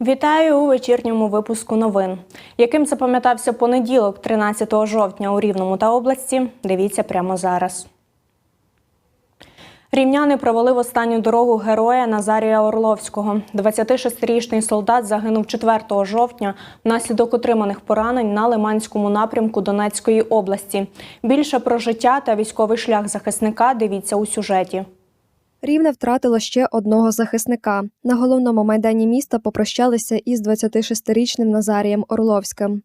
Вітаю у вечірньому випуску новин. Яким запам'ятався понеділок, 13 жовтня у Рівному та області, дивіться прямо зараз. Рівняни провели в останню дорогу героя Назарія Орловського. 26-річний солдат загинув 4 жовтня внаслідок отриманих поранень на Лиманському напрямку Донецької області. Більше про життя та військовий шлях захисника дивіться у сюжеті. Рівне втратило ще одного захисника. На головному майдані міста попрощалися із 26-річним Назарієм Орловським.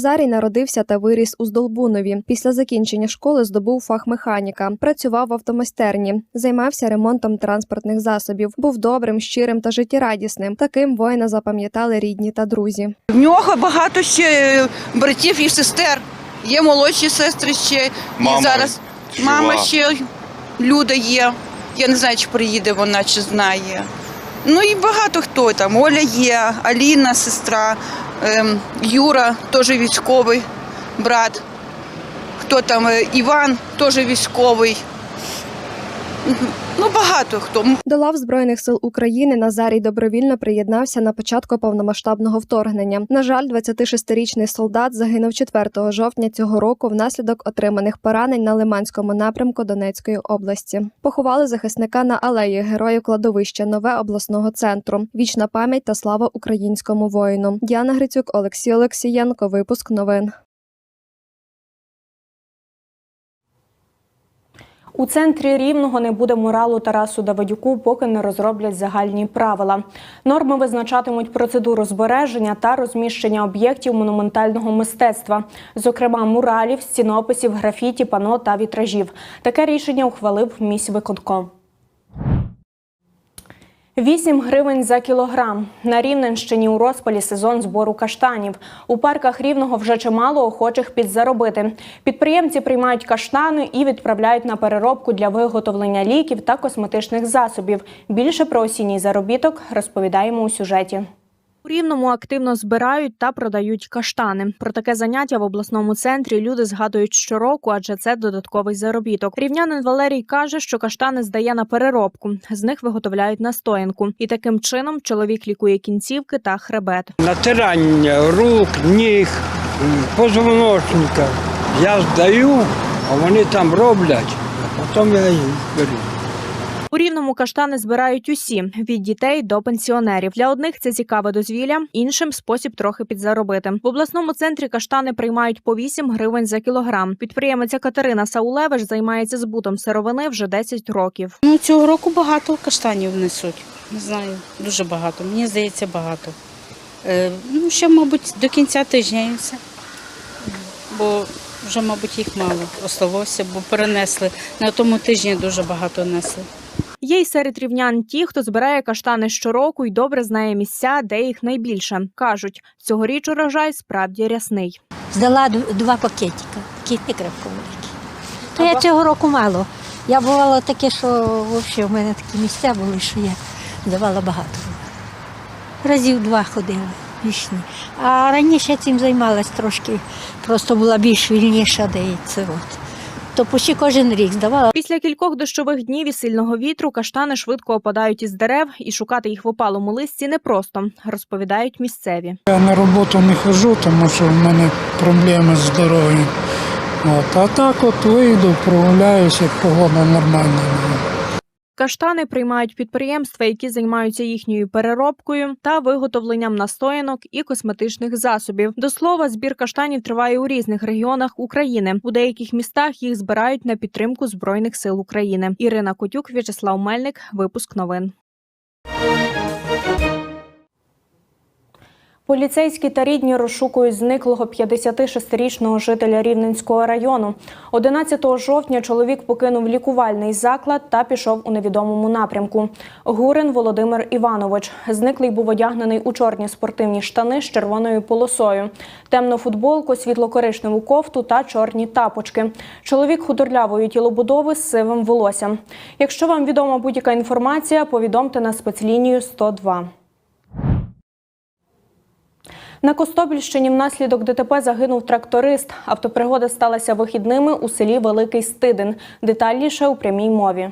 Назарій народився та виріс у Здолбунові. Після закінчення школи здобув фах механіка, працював в автомайстерні, займався ремонтом транспортних засобів, був добрим, щирим та життєрадісним. Таким воїна запам'ятали рідні та друзі. В нього багато ще е, братів і сестер. Є молодші сестри ще. Мама і зараз жива. мама ще Люда є. Я не знаю, чи приїде вона, чи знає. Ну і багато хто там. Оля є, Аліна, сестра, Юра теж військовий брат. Хто там? е, Іван теж військовий. Ну, багато хто. До лав збройних сил України Назарій добровільно приєднався на початку повномасштабного вторгнення. На жаль, 26-річний солдат загинув 4 жовтня цього року внаслідок отриманих поранень на Лиманському напрямку Донецької області. Поховали захисника на алеї Героїв кладовища Нове обласного центру. Вічна пам'ять та слава українському воїну. Діана Грицюк, Олексій Олексієнко. Випуск новин. У центрі рівного не буде муралу Тарасу Давидюку, поки не розроблять загальні правила. Норми визначатимуть процедуру збереження та розміщення об'єктів монументального мистецтва, зокрема муралів, стінописів, графіті, пано та вітражів. Таке рішення ухвалив міськвиконком. 8 гривень за кілограм. На Рівненщині у розпалі сезон збору каштанів. У парках Рівного вже чимало охочих підзаробити. Підприємці приймають каштани і відправляють на переробку для виготовлення ліків та косметичних засобів. Більше про осінній заробіток розповідаємо у сюжеті. У Рівному активно збирають та продають каштани. Про таке заняття в обласному центрі люди згадують щороку, адже це додатковий заробіток. Рівнянин Валерій каже, що каштани здає на переробку. З них виготовляють настоянку. І таким чином чоловік лікує кінцівки та хребет. натирання рук, ніг, позвоночника. Я здаю, а вони там роблять, а потім я їх беру. У рівному каштани збирають усі від дітей до пенсіонерів. Для одних це цікаве дозвілля, іншим спосіб трохи підзаробити. В обласному центрі каштани приймають по 8 гривень за кілограм. Підприємиця Катерина Саулевич займається збутом сировини вже 10 років. Ну, цього року багато каштанів несуть. Не знаю, дуже багато. Мені здається, багато. Е, ну, ще, мабуть, до кінця тижня і все. Бо вже, мабуть, їх мало осталося, бо перенесли. На тому тижні дуже багато несли. Є й серед рівнян ті, хто збирає каштани щороку і добре знає місця, де їх найбільше. кажуть, цьогоріч урожай справді рясний. Здала два пакетика, не крепко. То я цього року мало. Я бувало таке, що взагалі в мене такі місця були, що я давала багато. Разів два ходила вічні. А раніше цим займалась трошки, просто була більш вільніша, де це от. То почти кожен рік здавала. Після кількох дощових днів і сильного вітру каштани швидко опадають із дерев, і шукати їх в опалому листі непросто, розповідають місцеві. Я на роботу не хожу, тому що в мене проблеми з здоров'ям. А так от вийду, прогуляюся, погода нормальна. Каштани приймають підприємства, які займаються їхньою переробкою та виготовленням настоянок і косметичних засобів. До слова, збір каштанів триває у різних регіонах України. У деяких містах їх збирають на підтримку збройних сил України. Ірина Котюк, В'ячеслав Мельник. Випуск новин. Поліцейські та рідні розшукують зниклого 56-річного жителя Рівненського району. 11 жовтня чоловік покинув лікувальний заклад та пішов у невідомому напрямку. Гурин Володимир Іванович. Зниклий був одягнений у чорні спортивні штани з червоною полосою, темну футболку, світло-коричневу кофту та чорні тапочки. Чоловік худорлявої тілобудови з сивим волоссям. Якщо вам відома будь-яка інформація, повідомте на спецлінію 102. На Костобільщині внаслідок ДТП загинув тракторист. Автопригода сталася вихідними у селі Великий Стидин. Детальніше у прямій мові.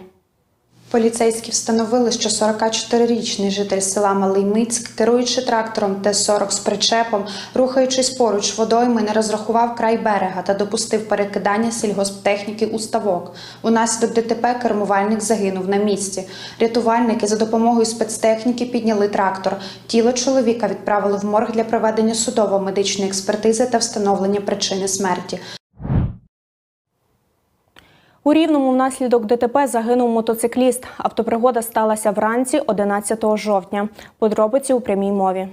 Поліцейські встановили, що 44-річний житель села Малий Мицьк, керуючи трактором Т-40 з причепом, рухаючись поруч водойми, не розрахував край берега та допустив перекидання сільгосптехніки у ставок. Унаслідок ДТП кермувальник загинув на місці. Рятувальники за допомогою спецтехніки підняли трактор. Тіло чоловіка відправили в морг для проведення судово-медичної експертизи та встановлення причини смерті. У Рівному внаслідок ДТП загинув мотоцикліст. Автопригода сталася вранці 11 жовтня. Подробиці у прямій мові.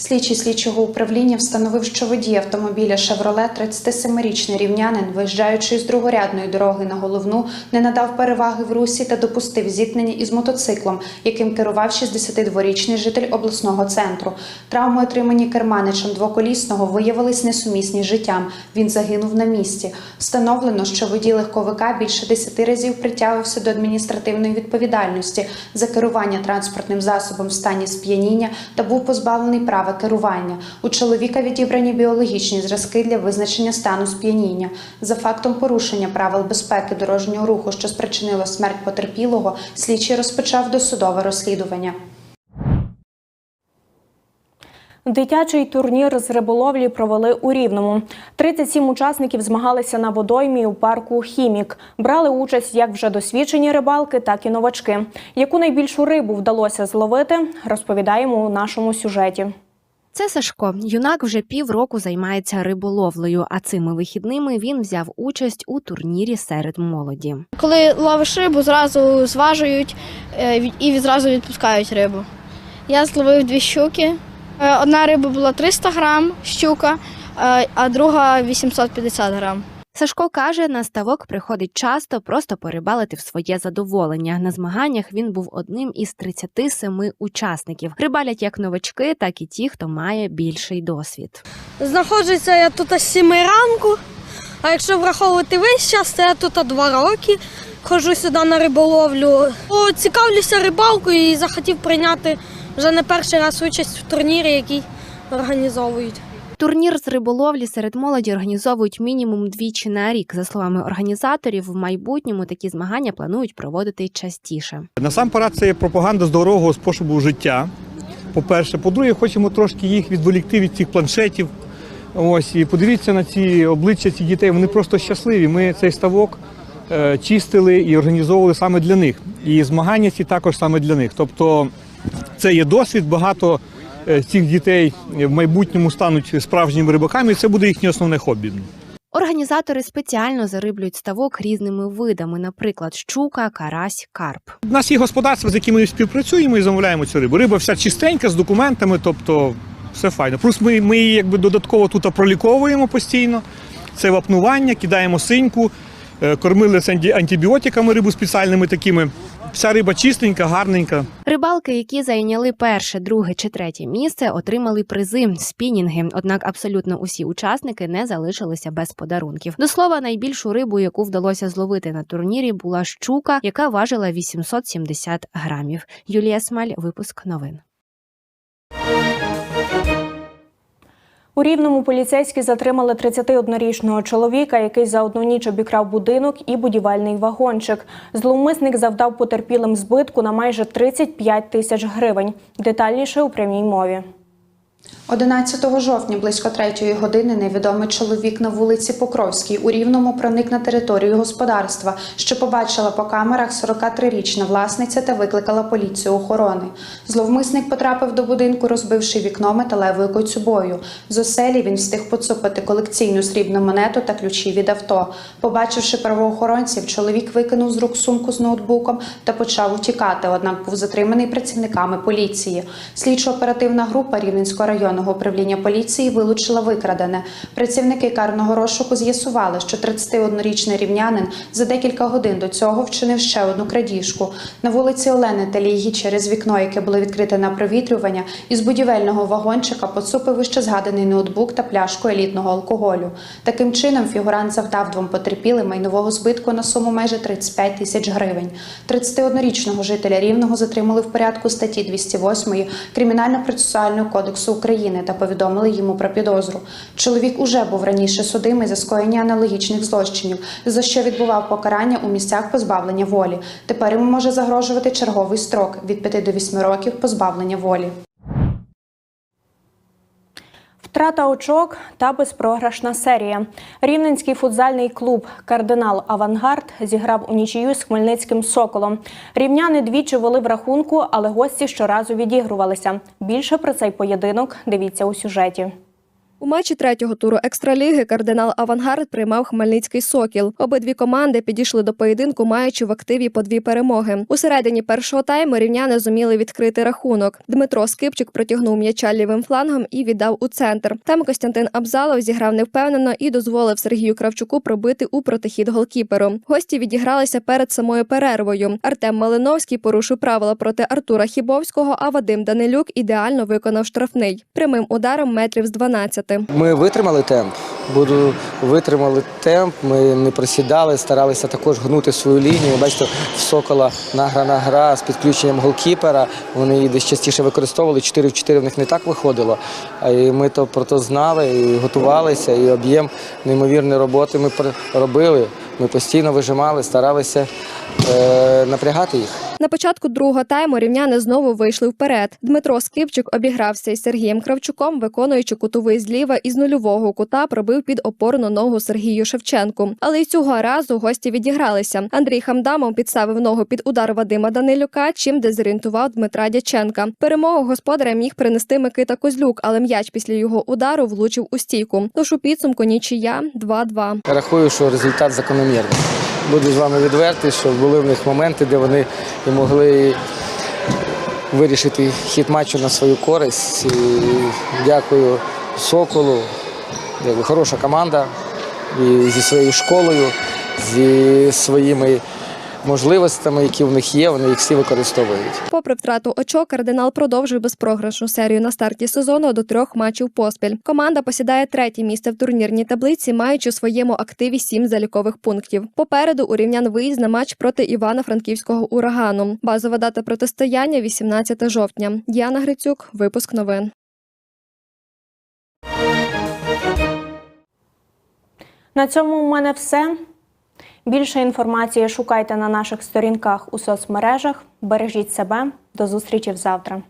Слідчий слідчого управління встановив, що водій автомобіля «Шевроле» 37-річний рівнянин, виїжджаючи з другорядної дороги на головну, не надав переваги в русі та допустив зіткнення із мотоциклом, яким керував 62-річний житель обласного центру. Травми, отримані керманичем двоколісного, виявились несумісні з життям. Він загинув на місці. Встановлено, що водій легковика більше 10 разів притягувався до адміністративної відповідальності за керування транспортним засобом в стані сп'яніння та був позбавлений права керування. У чоловіка відібрані біологічні зразки для визначення стану сп'яніння. За фактом порушення правил безпеки дорожнього руху, що спричинило смерть потерпілого, слідчий розпочав досудове розслідування. Дитячий турнір з риболовлі провели у Рівному. 37 учасників змагалися на водоймі у парку Хімік. Брали участь як вже досвідчені рибалки, так і новачки. Яку найбільшу рибу вдалося зловити, розповідаємо у нашому сюжеті. Це Сашко. Юнак вже півроку займається риболовлею, а цими вихідними він взяв участь у турнірі серед молоді. Коли ловиш рибу, зразу зважують е, і відразу відпускають рибу. Я зловив дві щуки. Е, Одна риба була 300 грам, щука, е, а друга 850 грам. Сашко каже, на ставок приходить часто просто порибалити в своє задоволення. На змаганнях він був одним із 37 учасників. Рибалять як новачки, так і ті, хто має більший досвід. Знаходжуся я тут з 7 ранку, а якщо враховувати весь час, то я тут 2 роки. Ходжу сюди на риболовлю. О, Цікавлюся рибалкою і захотів прийняти вже не перший раз участь в турнірі, який організовують. Турнір з риболовлі серед молоді організовують мінімум двічі на рік. За словами організаторів, в майбутньому такі змагання планують проводити частіше. Насамперед, це є пропаганда здорового способу життя. По-перше, по-друге, хочемо трошки їх відволікти від цих планшетів. Ось і подивіться на ці обличчя цих дітей. Вони просто щасливі. Ми цей ставок е, чистили і організовували саме для них. І змагання ці також саме для них. Тобто це є досвід. Багато цих дітей в майбутньому стануть справжніми рибаками, і це буде їхнє основне хобі. Організатори спеціально зариблюють ставок різними видами, наприклад, щука, карась, карп. У нас є господарства, з якими ми співпрацюємо і замовляємо цю рибу. Риба вся чистенька з документами, тобто все файно. Плюс ми, ми її якби додатково тут проліковуємо постійно. Це вапнування, кидаємо синьку, е, кормили антибіотиками рибу спеціальними такими. Вся риба чистенька, гарненька. Рибалки, які зайняли перше, друге чи третє місце, отримали призи спінінги. Однак абсолютно усі учасники не залишилися без подарунків. До слова, найбільшу рибу, яку вдалося зловити на турнірі, була щука, яка важила 870 грамів. Юлія Смаль, випуск новин. У Рівному поліцейські затримали 31-річного чоловіка, який за одну ніч обікрав будинок і будівельний вагончик. Зловмисник завдав потерпілим збитку на майже 35 тисяч гривень. Детальніше у прямій мові. 11 жовтня близько 3 години невідомий чоловік на вулиці Покровській у Рівному проник на територію господарства, що побачила по камерах 43-річна власниця та викликала поліцію охорони. Зловмисник потрапив до будинку, розбивши вікно металевою коцюбою. З оселі він встиг поцупити колекційну срібну монету та ключі від авто. Побачивши правоохоронців, чоловік викинув з рук сумку з ноутбуком та почав утікати, однак був затриманий працівниками поліції. Слідчо-оперативна група Рівненського районного управління поліції вилучила викрадене. Працівники карного розшуку з'ясували, що 31-річний рівнянин за декілька годин до цього вчинив ще одну крадіжку. На вулиці Олени Талії через вікно, яке було відкрите на провітрювання, із будівельного вагончика поцупив вище згаданий ноутбук та пляшку елітного алкоголю. Таким чином, фігурант завдав двом потерпілим майнового збитку на суму майже 35 тисяч гривень. 31-річного жителя Рівного затримали в порядку статті 208 Кримінально-процесуального кодексу України та повідомили йому про підозру. Чоловік уже був раніше судимий за скоєння аналогічних злочинів, за що відбував покарання у місцях позбавлення волі. Тепер йому може загрожувати черговий строк від 5 до 8 років позбавлення волі. Втрата очок та безпрограшна серія. Рівненський футзальний клуб Кардинал Авангард зіграв у нічию з Хмельницьким Соколом. Рівняни двічі вели в рахунку, але гості щоразу відігрувалися. Більше про цей поєдинок дивіться у сюжеті. У матчі третього туру екстраліги кардинал Авангард приймав Хмельницький Сокіл. Обидві команди підійшли до поєдинку, маючи в активі по дві перемоги. У середині першого тайму рівняни зуміли відкрити рахунок. Дмитро Скипчик протягнув м'яча лівим флангом і віддав у центр. Там Костянтин Абзалов зіграв невпевнено і дозволив Сергію Кравчуку пробити у протихід голкіперу. Гості відігралися перед самою перервою. Артем Малиновський порушив правила проти Артура Хібовського, а Вадим Данилюк ідеально виконав штрафний прямим ударом метрів з 12. Ми витримали темп. Буду витримали темп. Ми не присідали, старалися також гнути свою лінію. Бачите, в сокола награна гра з підключенням голкіпера. Вони її десь частіше використовували. 4 в 4 в них не так виходило. А ми то про то знали і готувалися. І об'єм неймовірної роботи ми робили. Ми постійно вижимали, старалися е, напрягати їх. На початку другого тайму рівняни знову вийшли вперед. Дмитро Скипчик обігрався із Сергієм Кравчуком, виконуючи кутовий зліва із нульового кута пробив під опорну ногу Сергію Шевченку. Але й цього разу гості відігралися. Андрій Хамдамов підставив ногу під удар Вадима Данилюка, чим дезорієнтував Дмитра Дяченка. Перемогу господаря міг принести Микита Козлюк, але м'яч після його удару влучив у стійку. Тож у підсумку нічия 2-2. Рахую, що результат закономірний. Буду з вами відвертий, що були в них моменти, де вони і могли вирішити хід матчу на свою користь. І дякую Соколу. Хороша команда і зі своєю школою, зі своїми можливостями, які в них є, вони їх всі використовують. Попри втрату очок, кардинал продовжує безпрограшну серію на старті сезону до трьох матчів поспіль. Команда посідає третє місце в турнірній таблиці, маючи у своєму активі сім залікових пунктів. Попереду у рівнян виїзд на матч проти Івано-Франківського урагану. Базова дата протистояння 18 жовтня. Діана Грицюк, випуск новин. На цьому у мене все. Більше інформації шукайте на наших сторінках у соцмережах. Бережіть себе. До зустрічі завтра.